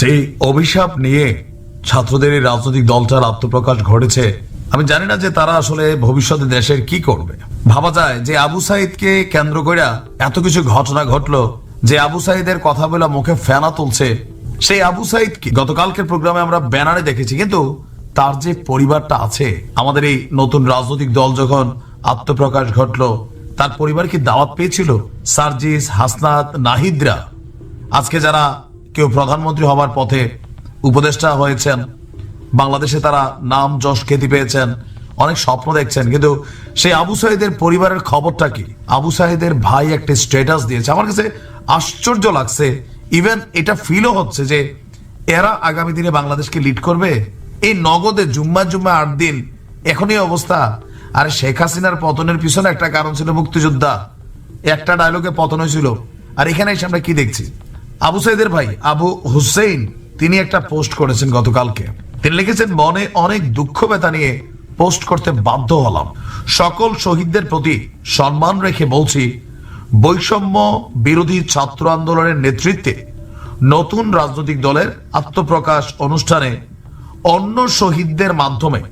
যে অভিশাপ নিয়ে ছাত্রদের এই রাজনৈতিক দলটার আত্মপ্রকাশ ঘটেছে, আমি জানি না যে তারা আসলে ভবিষ্যতে দেশের কি করবে। ভাবা যায় যে আবু সাইদকে কেন্দ্র করে এত কিছু ঘটনা ঘটলো যে আবু সাইদের কথা বলে মুখে ফেনা তুলছে। সেই আবু সাইদ কি? গতকালকের প্রোগ্রামে আমরা ব্যানারে দেখেছি, কিন্তু তার যে পরিবারটা আছে, আমাদের এই নতুন রাজনৈতিক দল যখন আত্মপ্রকাশ ঘটলো, তার পরিবার কি দাওয়াত পেয়েছিল? সার্জিস, হাসনাত, নাহিদরা? আজকে যারা কেউ প্রধানমন্ত্রী হওয়ার পথে উপদেষ্টা হয়েছেন, বাংলাদেশে তারা নাম যশ খ্যাতি পেয়েছেন, অনেক স্বপ্ন দেখছেন, কিন্তু সেই আবু সাহিদের পরিবারের খবরটা কি? আবু সাহিদের ভাই একটা স্ট্যাটাস দিয়েছে। আমার কাছে আশ্চর্য লাগছে ইভেন এটা ফিলও হচ্ছে যে এরা আগামী দিনে বাংলাদেশকে লিড করবে। এই নগদে জুম্মা জুম্মা আট দিন, এখনই অবস্থা। আর শেখ হাসিনার পতনের পিছনে একটা কারণ ছিল মুক্তিযোদ্ধা। একটা ডায়লগে পতন হয়েছিল। আর এখানে এসে আমরা কি দেখছি? আবু সাইদের ভাই, আবু হুসেইন, তিনি একটা পোস্ট করেছেন গতকালকে। তিনি লিখেছেন, মনে অনেক দুঃখ ব্যথা নিয়ে পোস্ট করতে বাধ্য হলাম। সকল শহীদদের প্রতি সম্মান রেখে বলছি, বৈষম্য বিরোধী ছাত্র আন্দোলনের নেতৃত্বে নতুন রাজনৈতিক দলের আত্মপ্রকাশ অনুষ্ঠানে অন্য শহীদদের মাধ্যমে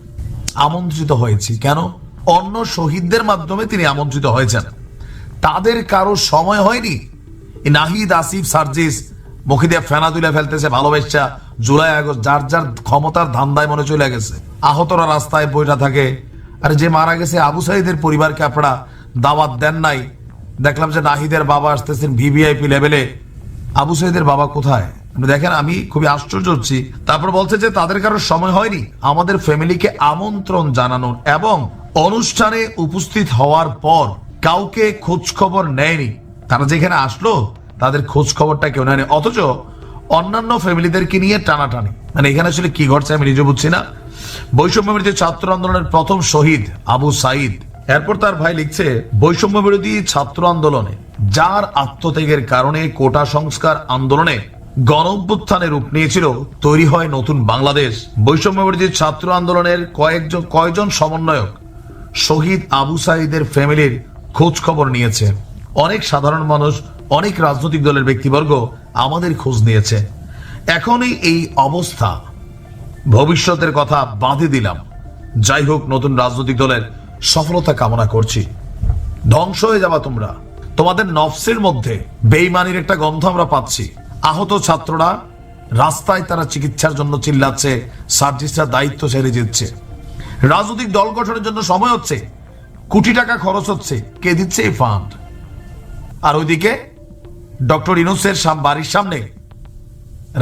আমন্ত্রিত হয়েছি। কেন? অন্য শহীদদের মাধ্যমে তিনি আমন্ত্রিত হয়েছেন। তাদের কারও সময় হয়নি। এই নাহিদ আসিফ সার্জিস মুখে দিয়ে ফেনা তুলে ফেলতেছে ভালোবাসা। জুলাই আগস্ট, যার যার ক্ষমতার ধান্দায় মনে চলে গেছে। আহতরা রাস্তায় বইটা থাকে। আর যে মারা গেছে আবু সাইদের পরিবারকে আপনারা দাওয়াত দেন নাই। দেখলাম যে নাহিদের বাবা আসতেছেন ভিভিআইপি লেভেলে আবু সাইদের বাবা কোথায়? দেখেন, আমি খুবই আশ্চর্য হচ্ছি। তারপর বলছে যে তাদের কারও সময় হয়নি। আমাদের ফ্যামিলিকে আমন্ত্রণ জানানোর এবং অনুষ্ঠানে উপস্থিত হওয়ার পর কাউকে খোঁজ খবর নেয়নি। তারা যেখানে আসলো, তাদের খোঁজ খবরটা কেউ নেয়নি। অথচ অন্যান্য ফ্যামিলিদেরকে নিয়ে টানাটানি। মানে এখানে আসলে কি ঘটছে আমি নিজে বুঝছি না। বৈষম্য বিরোধী ছাত্র আন্দোলনের প্রথম শহীদ আবু সাইদ। এরপর তার ভাই লিখছে, বৈষম্য বিরোধী ছাত্র আন্দোলনে, যার আত্মত্যাগের কারণে কোটা সংস্কার আন্দোলনে গণ রূপ নিয়েছিল, তৈরি হয় নতুন বাংলাদেশ। বৈষম্য বিরোধী ছাত্র আন্দোলনের কয়েকজন, কয়জন সমন্বয়ক শহীদ আবু সাইদের ফ্যামিলির খোঁজ খবর নিয়েছে। অনেক সাধারণ মানুষ, অনেক রাজনৈতিক দলের ব্যক্তিবর্গ আমাদের খোঁজ নিয়েছে। এখনই এই অবস্থা। ভবিষ্যতের কথা বাঁধে দিলাম। যাই হোক, নতুন রাজনৈতিক দলের সফলতা কামনা করছি। ধ্বংস হয়ে যাবা তোমরা। তোমাদের নফসের মধ্যে বেইমানির একটা গন্ধ আমরা পাচ্ছি। আহত ছাত্ররা রাস্তায় তারা চিকিৎসার জন্য চিল্লাচ্ছে, সার্জিসরা দায়িত্ব ছেড়ে দিচ্ছে। রাজনৈতিক দল গঠনের জন্য সময় হচ্ছে। কোটি টাকা খরচ হচ্ছে। কে দিচ্ছে এই ফান্ড আর ওইদিকে ডক্টর ইনুসের বাড়ির সামনে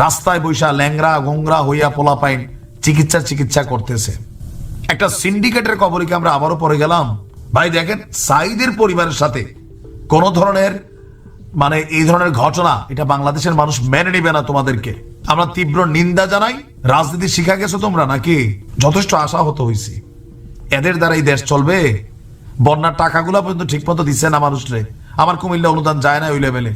রাস্তায় বৈশা ল্যাংরা গোংরা হইয়া পোলা পাইন চিকিৎসা চিকিৎসা করতেছে। একটা সিন্ডিকেটের কবরিকে আমরা আবারও পরে গেলাম। ভাই দেখেন সাইদের পরিবারের সাথে কোন ধরনের মানে এই ধরনের ঘটনা, এটা বাংলাদেশের মানুষ মেনে নিবে না তোমাদেরকে। আমরা তীব্র নিন্দা জানাই, রাজনীতি শিখা গেছো তোমরা নাকি? যথেষ্ট আশা হতো হয়েছি এদের দ্বারা এই দেশ চলবে। বন্যার টাকাগুলো পর্যন্ত ঠিক মতো দিচ্ছে না মানুষরে। আমার কুমিল্লা অনুদান যায় না ওই লেভেলে